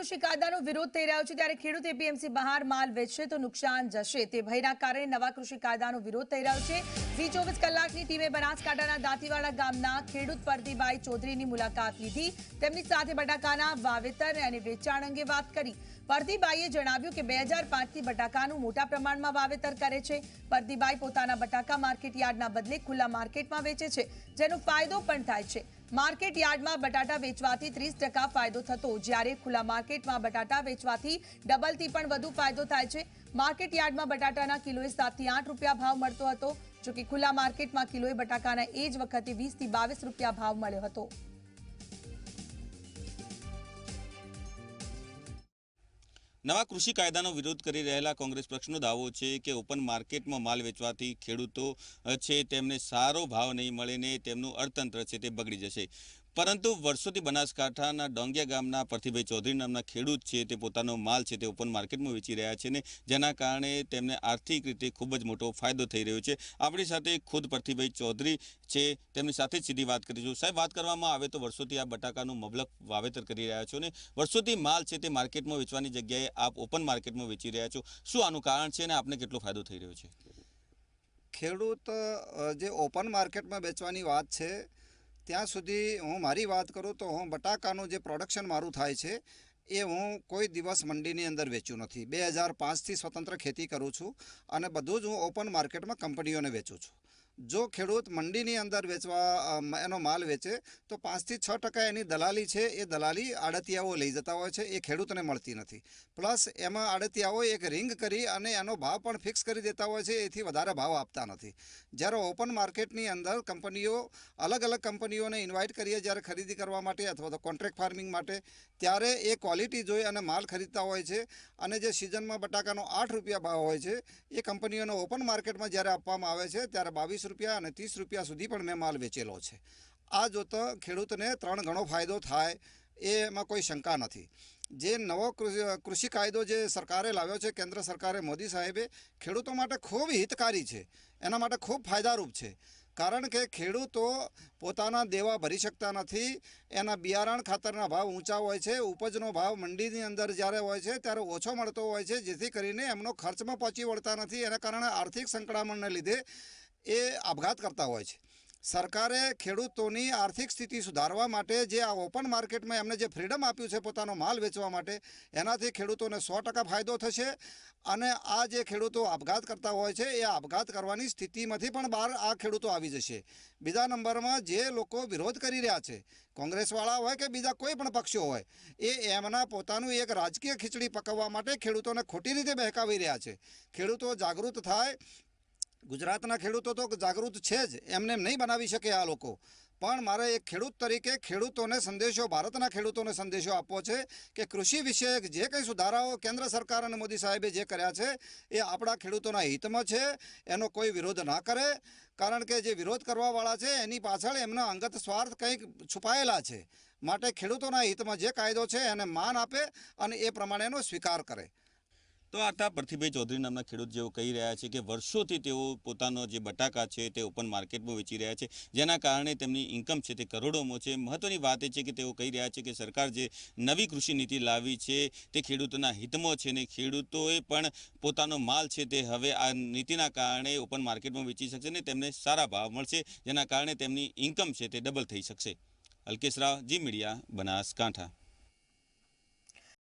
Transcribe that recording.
કૃષિ કાયદાનો વિરોધ થઈ રહ્યો છે ત્યારે ખેડૂત એપીએમસી બહાર માલ વેચશે તો નુકસાન જશે. તે ભયના કારણે નવા કૃષિ કાયદાનો વિરોધ થઈ રહ્યો છે. વી ચોવીસ કલાકની ટીમે બનાસકાંઠાના દાંતીવાડા ગામના ખેડૂત પરદીભાઈ ચૌધરીની મુલાકાત લીધી. તેમની સાથે બટાકાના વાવેતર અને વેચાણ અંગે વાત કરી. પરદીભાઈએ જણાવ્યું કે બે હજાર પાંચથી બટાકાનું મોટા પ્રમાણમાં વાવેતર કરે છે. પરદીભાઈ પોતાના બટાકા માર્કેટ યાર્ડના બદલે ખુલ્લા માર્કેટમાં વેચે છે, જેનો ફાયદો પણ થાય છે. માર્કેટ યાર્ડમાં બટાટા વેચવાથી ત્રીસ ટકા ફાયદો થતો. જ્યારે ખુલ્લા માર્કેટમાં બટાટા વેચવાથી ડબલથી પણ વધુ ફાયદો થાય છે. માર્કેટ યાર્ડમાં બટાટાના કિલોએ સાતથી આઠ રૂપિયા ભાવ મળતો હતો. જોકે ખુલ્લા માર્કેટમાં કિલોએ બટાકાના એ જ વખતે વીસથી બાવીસ રૂપિયા ભાવ મળ્યો હતો. નવા કૃષિ કાયદાનો વિરોધ કરી રહેલા કોંગ્રેસ પક્ષનો દાવો છે કે ઓપન માર્કેટમાં માલ વેચવાથી ખેડૂતો છે, તેમને સારો ભાવ નહીં મળે ને તેમનું અર્થતંત્ર છે તે બગડી જશે. પરંતુ વર્ષોથી બનાસકાંઠાના ડોંગિયા ગામના પરથીભાઈ ચૌધરી નામના ખેડૂત છે, તે પોતાનો માલ છે તે ઓપન માર્કેટમાં વેચી રહ્યા છે ને જેના કારણે તેમને આર્થિક રીતે ખૂબ જ મોટો ફાયદો થઈ રહ્યો છે. આપણી સાથે ખુદ પરથીભાઈ ચૌધરી છે, તેમની સાથે જ સીધી વાત કરીશું. સાહેબ, વાત કરવામાં આવે તો વર્ષોથી આ બટાકાનું મબલક વાવેતર કરી રહ્યા છો ને વર્ષોથી માલ છે તે માર્કેટમાં વેચવાની જગ્યાએ આપ ઓપન માર્કેટમાં વેચી રહ્યા છો. શું આનું કારણ છે અને આપને કેટલો ફાયદો થઈ રહ્યો છે? ખેડૂત જે ઓપન માર્કેટમાં વેચવાની વાત છે ત્યાં સુધી હું મારી વાત કરું તો હું બટાકાનું જે પ્રોડક્શન મારું થાય છે, એ હું કોઈ દિવસ મંડીની અંદર વેચ્યું નથી. બે હજાર પાંચથી સ્વતંત્ર ખેતી કરું છું અને બધું જ હું ઓપન માર્કેટમાં કંપનીઓને વેચું છું. જો ખેડૂત મંડીની અંદર વેચવા એનો માલ વેચે, તો પાંચથી છ ટકા એની દલાલી છે, એ દલાલી આડતિયાઓ લઈ જતા હોય છે, એ ખેડૂતને મળતી નથી. પ્લસ એમાં આડતિયાઓ એક રિંગ કરી અને એનો ભાવ પણ ફિક્સ કરી દેતા હોય છે, એથી વધારે ભાવ આપતા નથી. જ્યારે ઓપન માર્કેટની અંદર કંપનીઓ અલગ અલગ કંપનીઓને ઇન્વાઇટ કરીએ જ્યારે ખરીદી કરવા માટે અથવા તો કોન્ટ્રાક્ટ ફાર્મિંગ માટે, ત્યારે એ ક્વોલિટી જોઈ અને માલ ખરીદતા હોય છે. અને જે સિઝનમાં બટાકાનો આઠ રૂપિયા ભાવ હોય છે, એ કંપનીઓને ઓપન માર્કેટમાં જ્યારે આપવામાં આવે છે, ત્યારે બાવીસ રૂપિયા અને ત્રીસ રૂપિયા સુધી પણ મેં માલ વેચેલો છે. આ જોતા ખેડૂતને ત્રણ ગણો ફાયદો થાય એમાં કોઈ શંકા નથી. જે નવો કૃષિ કાયદો જે સરકારે લાવ્યો છે, કેન્દ્ર સરકારે મોદી સાહેબે, ખેડૂતો માટે ખૂબ હિતકારી છે. એના માટે ખૂબ ફાયદારૂપ છે. કારણ કે ખેડૂતો પોતાના દેવા ભરી શકતા નથી. એના બિયારણ ખાતરના ભાવ ઊંચા હોય છે, ઉપજનો ભાવ મંડીની અંદર જ્યારે હોય છે, ત્યારે ઓછો મળતો હોય છે, જેથી કરીને એમનો ખર્ચમાં પહોંચી વળતા નથી. એના કારણે આર્થિક સંકળામણને લીધે એ આપઘાત કરતા હોય છે. સરકારે ખેડૂતોની આર્થિક સ્થિતિ સુધારવા માટે જે આ ઓપન માર્કેટમાં એમને જે ફ્રીડમ આપ્યું છે પોતાનો માલ વેચવા માટે, એનાથી ખેડૂતોને સો ટકા ફાયદો થશે અને આ જે ખેડૂતો આપઘાત કરતા હોય છે, એ આપઘાત કરવાની સ્થિતિમાંથી પણ બહાર આ ખેડૂતો આવી જશે. બીજા નંબરમાં જે લોકો વિરોધ કરી રહ્યા છે, કોંગ્રેસવાળા હોય કે બીજા કોઈ પણ પક્ષો હોય, એ એમના પોતાનું એક રાજકીય ખીચડી પકવવા માટે ખેડૂતોને ખોટી રીતે બહેકાવી રહ્યા છે. ખેડૂતો જાગૃત થાય ગુજરાતના ખેડૂતો તો જાગૃત છે જ, એમને નહીં બનાવી શકે આ લોકો. પણ મારે એક ખેડૂત તરીકે ખેડૂતોને સંદેશો, ભારતના ખેડૂતોને સંદેશો આપવો છે કે કૃષિ વિષયક જે કંઈ સુધારાઓ કેન્દ્ર સરકાર અને મોદી સાહેબે જે કર્યા છે, એ આપણા ખેડૂતોના હિતમાં છે, એનો કોઈ વિરોધ ના કરે. કારણ કે જે વિરોધ કરવાવાળા છે, એની પાછળ એમના અંગત સ્વાર્થ કંઈક છુપાયેલા છે. માટે ખેડૂતોના હિતમાં જે કાયદો છે, એને માન આપે અને એ પ્રમાણેનો સ્વીકાર કરે. તો આ હતા ચૌધરી નામના ખેડૂત જેઓ કહી રહ્યા છે કે વર્ષોથી તેઓ પોતાનો જે બટાકા છે તે ઓપન માર્કેટમાં વેચી રહ્યા છે, જેના કારણે તેમની ઇન્કમ છે તે કરોડોમાં છે. મહત્વની વાત એ છે કે તેઓ કહી રહ્યા છે કે સરકાર જે નવી કૃષિ નીતિ લાવી છે તે ખેડૂતોના હિતમાં છે ને ખેડૂતોએ પણ પોતાનો માલ છે તે હવે આ નીતિના કારણે ઓપન માર્કેટમાં વેચી શકશે ને તેમને સારા ભાવ મળશે, જેના કારણે તેમની ઇન્કમ છે તે ડબલ થઈ શકશે. Alkesh Rao, G media Banaskantha.